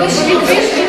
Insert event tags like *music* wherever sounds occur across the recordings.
Depois escrever.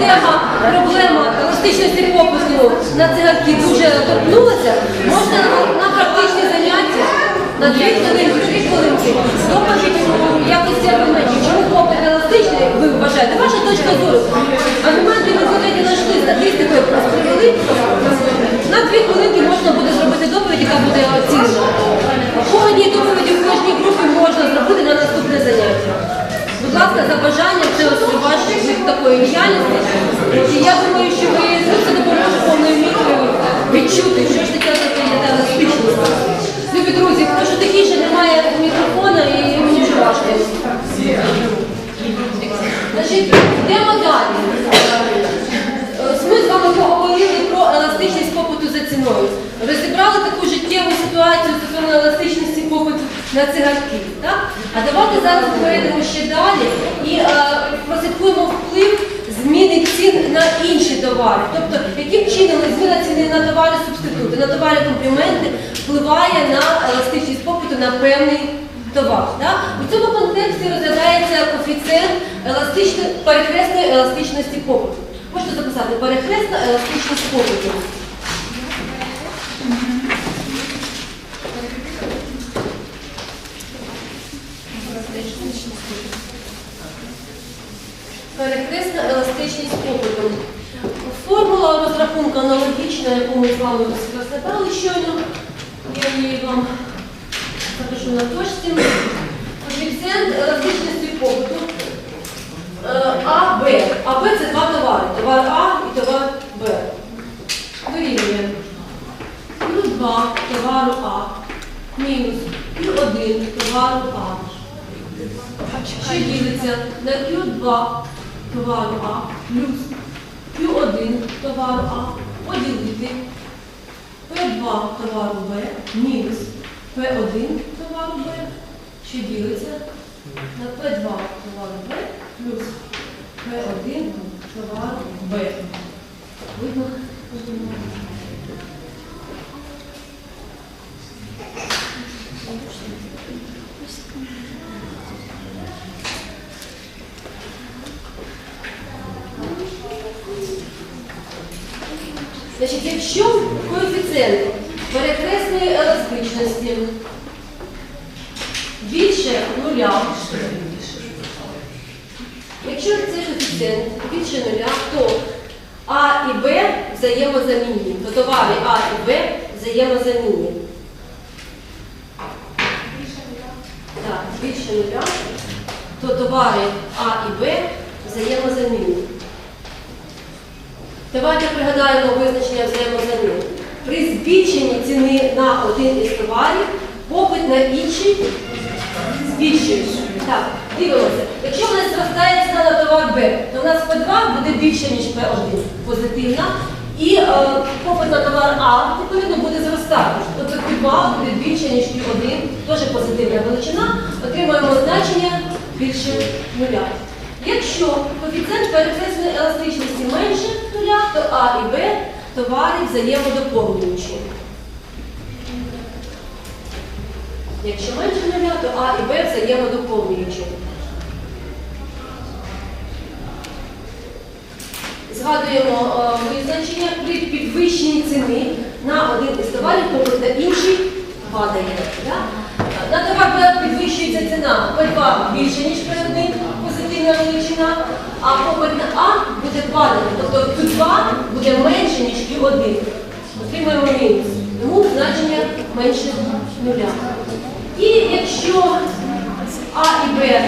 Тема, проблема еластичності попиту на цигарки дуже торкнулася. Можна на практичні заняття на дві хвилинки, три хвилинки аргументів. Чому еластичний, ви вважаєте? Ваша точка зору. Аргументи сьогодні знайшли статистикою розповіли. На дві хвилинки можна буде зробити доповідь, яка буде оцінена. По одній доповіді в кожній групі можна зробити на наступне заняття. Будь ласка, за бажанням це ось ваш такої діяльності. І я думаю, що ви ну, це допоможе повною мірою відчути, що ж таке еластичність. Друзі, хто ж такий, що немає мікрофона і вже важко. Значить, йдемо далі. Ми з вами поговорили про еластичність попиту за ціною. Розібрали таку життєву ситуацію стосовно еластичності попиту на цигарки. Так? А давайте зараз перейдемо ще далі і е, прослідкуємо вплив зміни цін на інші товари. Тобто, яким чином зміна ціни на товари субститути, на товари компліменти впливає на еластичність попиту на певний товар. Так? У цьому контексті розглядається коефіцієнт еластичної, перехресної еластичності попиту. Можете записати перехресна еластичність попиту. Перехресна еластичність попиту. Формула розрахунку аналогічна, яку ми з вами розглядали щойно. Я вам запишу на точці. Коефіцієнт еластичності попиту. Е, А, Б. А, Б це два товари. Товар А і товар Б. Вирівнює. Q2 товару А. Мінус Q1 товару А. Що ділиться на Q2 товару А плюс Q1 товару А поділити P2 товару Б мінус P1 товару Б, що ділиться на P2 товару Б плюс P1 товару Б. Видно? Значить, якщо коефіцієнт перекресної еластичності більше нуля, якщо цей коефіцієнт більше нуля, то А і Б взаємозамінні, то товари А і Б взаємозамінні. Так, більше нуля, то товари А і Б взаємозамінні. Давайте пригадаємо визначення взаємозамін. При збільшенні ціни на один із товарів попит на інший збільшується. Так, дивимося. Якщо в нас зростає ціна на товар Б, то в нас P2 буде більше, ніж P1, позитивна. І е, попит на товар А, відповідно, буде зростати. Тобто Q2 буде більше, ніж Q1, теж позитивна величина. Отримаємо значення більше нуля. Якщо коефіцієнт перекресної еластичності менше нуля, то А і Б товари взаємодоповнюючі. Якщо менше нуля, то А і Б взаємодоповнюючі. Згадуємо е, визначення при підвищенні ціни на один із товарів, попит на інший падає. Да? На товар підвищується ціна P2 більше, ніж P1, позитивна величина, а попит на А буде падати. Тобто Q2 буде менше, ніж Q1. Отримуємо мінус. Тому значення менше нуля. І якщо А і Б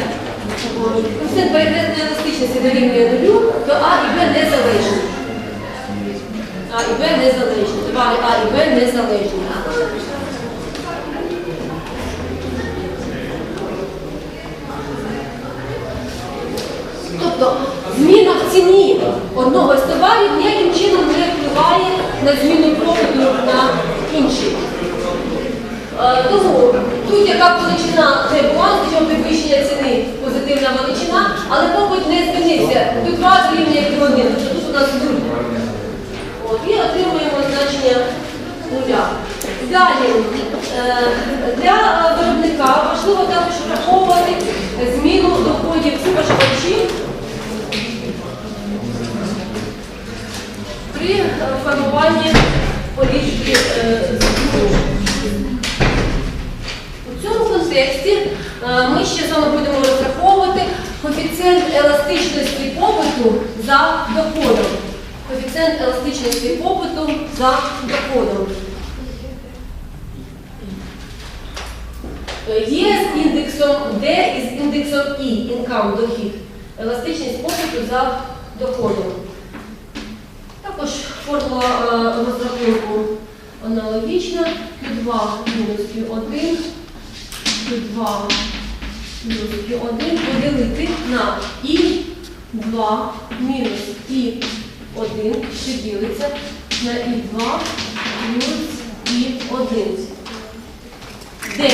коефіцієнт перекресної еластичності дорівнює нулю, то А і Б незалежні. А і Б незалежні. Товари А і Б незалежні. Тобто зміна в ціні одного з товарів ніяким чином не впливає на зміну попиту на інший. Е, Тому Будь-яка величина не була, скажімо, підвищення ціни позитивна величина, але попит не змінився. Тут два рівня як один, тут у нас нуль. І отримуємо значення нуля. Далі, е, для виробника важливо також враховувати зміну доходів споживачів при е, формуванні політики е. У цьому контексті е, ми ще з вами будемо розраховувати коефіцієнт еластичності попиту за доходом. Коефіцієнт еластичності попиту за доходом. Є з індексом D і з індексом I, income, дохід. Еластичність попиту за доходом. Також формула е, розрахунку аналогічна. Q2 мінус Q1, Q2 мінус Q1 поділити на I2 мінус I1, що ділиться на I2 мінус I1. Де?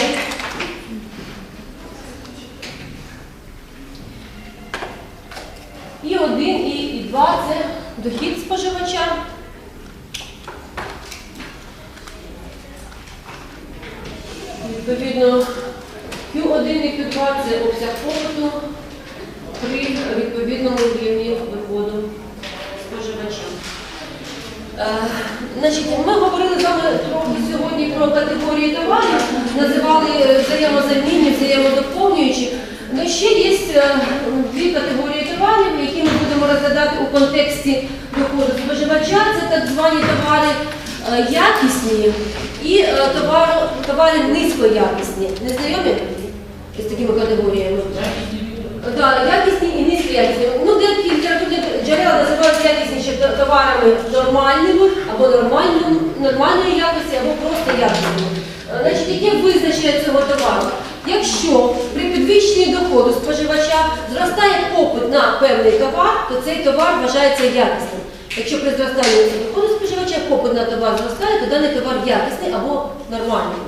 І 1 і, і 2 це дохід споживача. Відповідно, Q1 і Q2 це обсяг попиту при відповідному рівні доходу споживача. Е, Значить, ми говорили з вами трохи сьогодні про категорії товарів, називали е, взаємозамінні, взаємодоповнюючі. Ну, ще є е, дві категорії товарів, які ми розглядати у контексті доходу споживача. Це так звані товари е, якісні і е, товари, товари низькоякісні. Не знайомі з такими категоріями? Так, якісні і низькоякісні. Ну, деякі літературні джерела називають якісніші товарами нормальними або нормальним, нормальної якості, або просто якісними. Е, Значить, яке визначення цього товару? Якщо при підвищенні доходу споживача зростає попит на певний товар, то цей товар вважається якісним. Якщо при зростанні доходу споживача попит на товар зростає, то даний товар якісний або нормальний.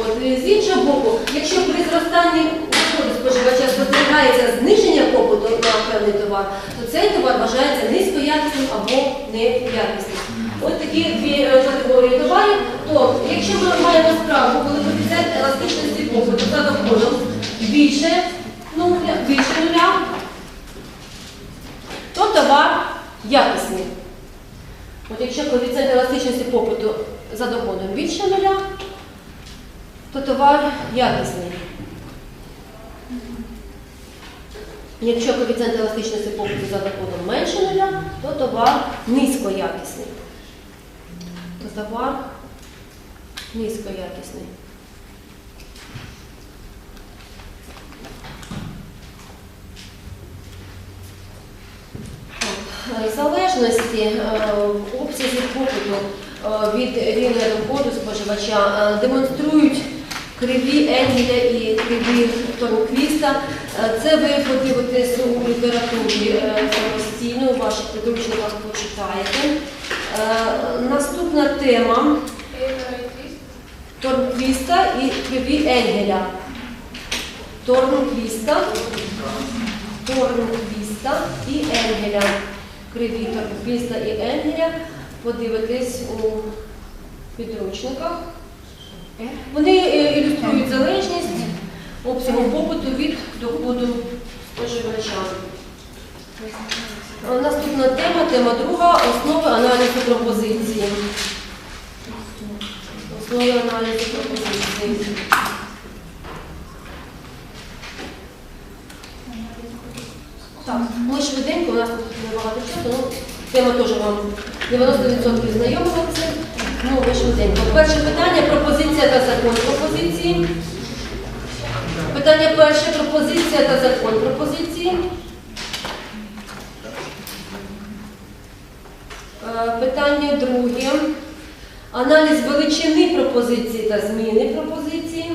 От, з іншого боку, якщо при зростанні доходу споживача спостерігається зниження попиту на певний товар, то цей товар вважається низькоякісним або неякісним. От такі дві е, категорії товарів. То, якщо ми маємо справу, коли коефіцієнт еластичності попиту за доходом більше нуля, більше нуля, то товар якісний. От якщо коефіцієнт еластичності попиту за доходом більше нуля, то товар якісний. Якщо коефіцієнт еластичності попиту за доходом менше нуля, то товар низькоякісний. То товар низькоякісний. Е, Залежності е, в обсязі попиту е, від рівня доходу споживача демонструють криві Енгеля і криві Торнквіста. Це ви подивитесь у літературі самостійно, у ваших підручниках почитаєте. Е, Наступна тема Торнквіста і криві Енгеля. Торнквіста, Торнквіста і Енгеля. Криві Торнквіста і Енгеля. Подивитесь у підручниках. Вони е, ілюструють залежність обсягу побуту від доходу споживача. Наступна тема, тема друга, основи аналізу пропозиції. Основи аналізу пропозиції. Так, ми швиденько, у нас тут небагато часу, ну, тема теж вам 90% знайомилася. Ну, ви швиденько. Перше питання пропозиція та закон пропозиції. Питання перше пропозиція та закон пропозиції. Е, Питання друге. Аналіз величини пропозиції та зміни пропозиції.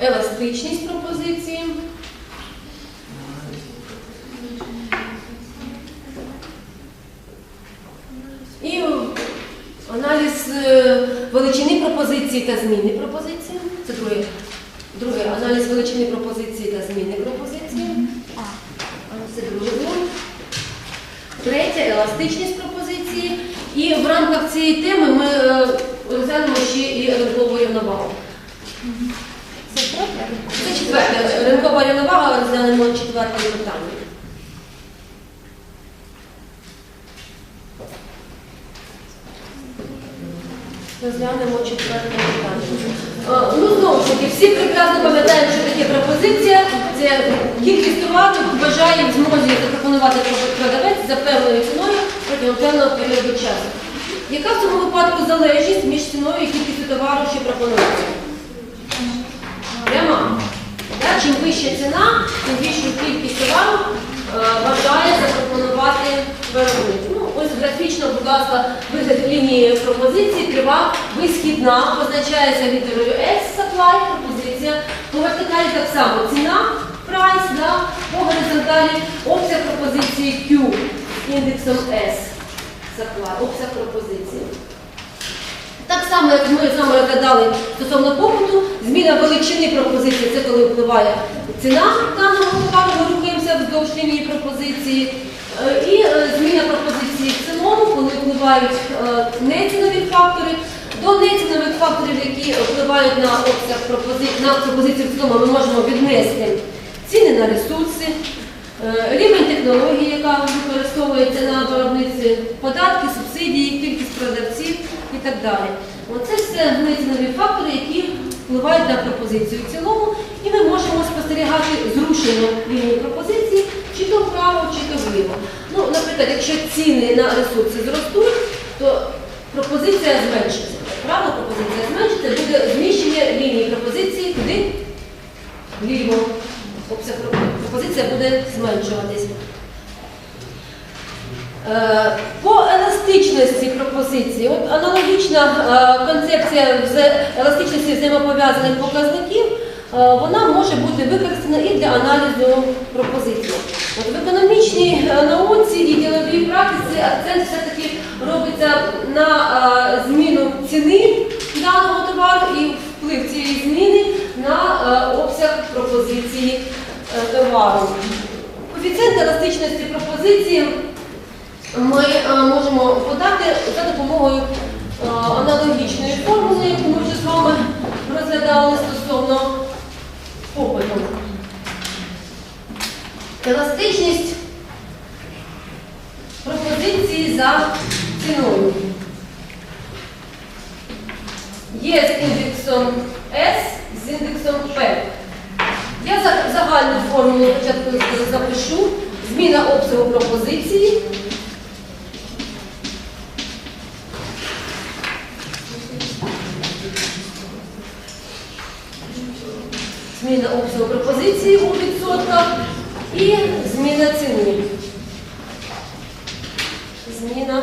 Еластичність пропозиції. І аналіз е, пропозиції та зміни пропозиції. Це друге. Друге аналіз величини пропозиції та зміни пропозиції. Це друге було. Третє еластичність пропозиції. І в рамках цієї теми ми е, розглянемо ще і ринкову рівновагу. Це третє? Це четверте. Ринкова рівновага розглянемо четверте питання. Розглянемо четверте питання. Ну, знову ж таки, всі прекрасно пам'ятають, що таке пропозиція. Це кількість товару вважає в змозі запропонувати продавець за певною ціною протягом певного періоду часу. Яка в цьому випадку залежність між ціною і кількістю товару, що пропонується? Пряма. Да? Чим вища ціна, тим більшу кількість товару е, бажає запропонувати виробник. Ну, ось графічно, будь ласка, вигляд лінії пропозиції, крива висхідна, позначається літерою S, supply, пропозиція. По вертикалі так само ціна, price, да? по горизонталі обсяг пропозиції Q з індексом S, supply, обсяг пропозиції. Так само, як ми з вами розглядали стосовно попиту, зміна величини пропозиції це коли впливає ціна даного товару, ми рухаємося вздовж лінії пропозиції. Е, І е, зміна пропозиції в цілому, коли впливають е, нецінові фактори. До нецінових факторів, які впливають на обсяг пропозиції, в цілому, ми можемо віднести ціни на ресурси, Рівень технології, яка використовується на виробництві, податки, субсидії, кількість продавців і так далі. Оце все нецінові фактори, які впливають на пропозицію в цілому, і ми можемо спостерігати зрушення лінії пропозиції чи то вправо, чи то вліво. Ну, наприклад, якщо ціни на ресурси зростуть, то пропозиція зменшиться. Правда, пропозиція зменшиться, буде зміщення лінії пропозиції куди? Вліво. Обсяг пропозиція буде зменшуватись. Е, По еластичності пропозиції, от аналогічна е, концепція еластичності взаємопов'язаних показників, е, вона може бути використана і для аналізу пропозиції. От в економічній науці і діловій практиці акцент все-таки робиться на зміну ціни даного товару і вплив цієї зміни на обсяг пропозиції товару. Коефіцієнт еластичності пропозиції ми е, можемо подати за допомогою е, аналогічної формули, яку ми вже з вами розглядали стосовно попиту. Еластичність пропозиції за ціною. Є з індексом S, з індексом P. Я загальну формулу спочатку запишу. Зміна обсягу пропозиції. Зміна обсягу пропозиції у відсотках і зміна ціни. Зміна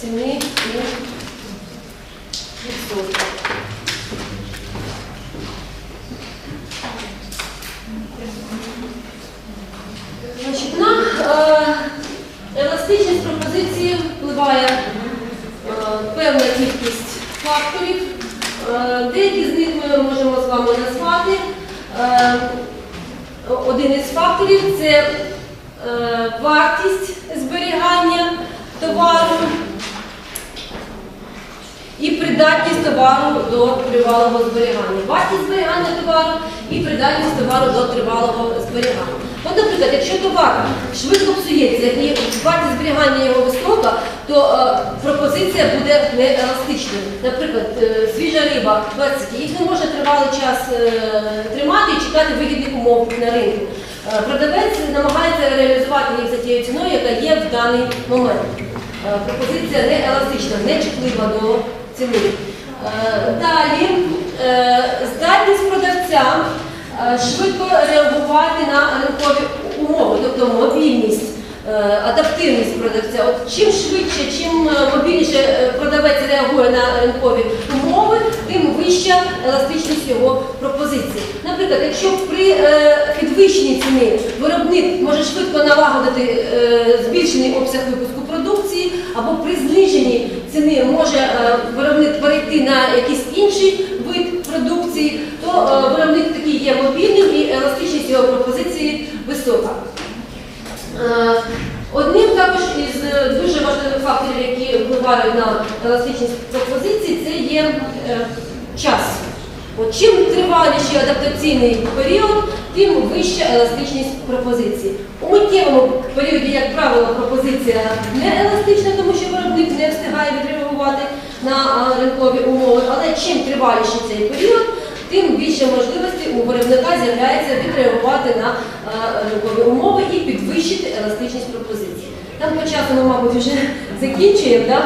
ціни у відсотках. Значить, на е, еластичність пропозиції впливає е, певна кількість факторів. Е, деякі з них ми можемо з вами назвати. Е, один із факторів це е, вартість зберігання товару і придатність товару до тривалого зберігання. Вартість зберігання товару і придатність товару до тривалого зберігання. От, наприклад, якщо товар швидко псується і вартість зберігання його висока, то е, пропозиція буде не еластичною. Наприклад, е, свіжа риба, персики, їх не можна тривалий час тримати і чекати вигідних умов на ринку. Е, продавець намагається реалізувати їх за тією ціною, яка є в даний момент. Е, Пропозиція не еластична, не чутлива до ціни. Е, Далі здатність продавця швидко реагувати на ринкові умови, тобто мобільність, адаптивність продавця. От чим швидше, чим е, мобільніше е, продавець реагує на ринкові умови, тим вища еластичність його пропозиції. Наприклад, якщо при е, підвищенні ціни виробник може швидко налагодити е, збільшений обсяг випуску продукції, або при зниженні ціни може е, виробник перейти на якийсь інший вид продукції, то е, виробник такий є мобільним і еластичність його пропозиції висока. Е, Одним також із е, дуже важливих факторів, які впливають на еластичність пропозиції, це є е, час. От чим триваліший адаптаційний період, тим вища еластичність пропозиції. У миттєвому періоді, як правило, пропозиція не еластична, тому що виробник не встигає відреагувати на ринкові умови. Але чим триваліший цей період, тим більше можливостей у виробника з'являється відреагувати на ринкові умови і підвищити еластичність пропозиції. Там по часу ми, мабуть, вже *laughs* закінчуємо.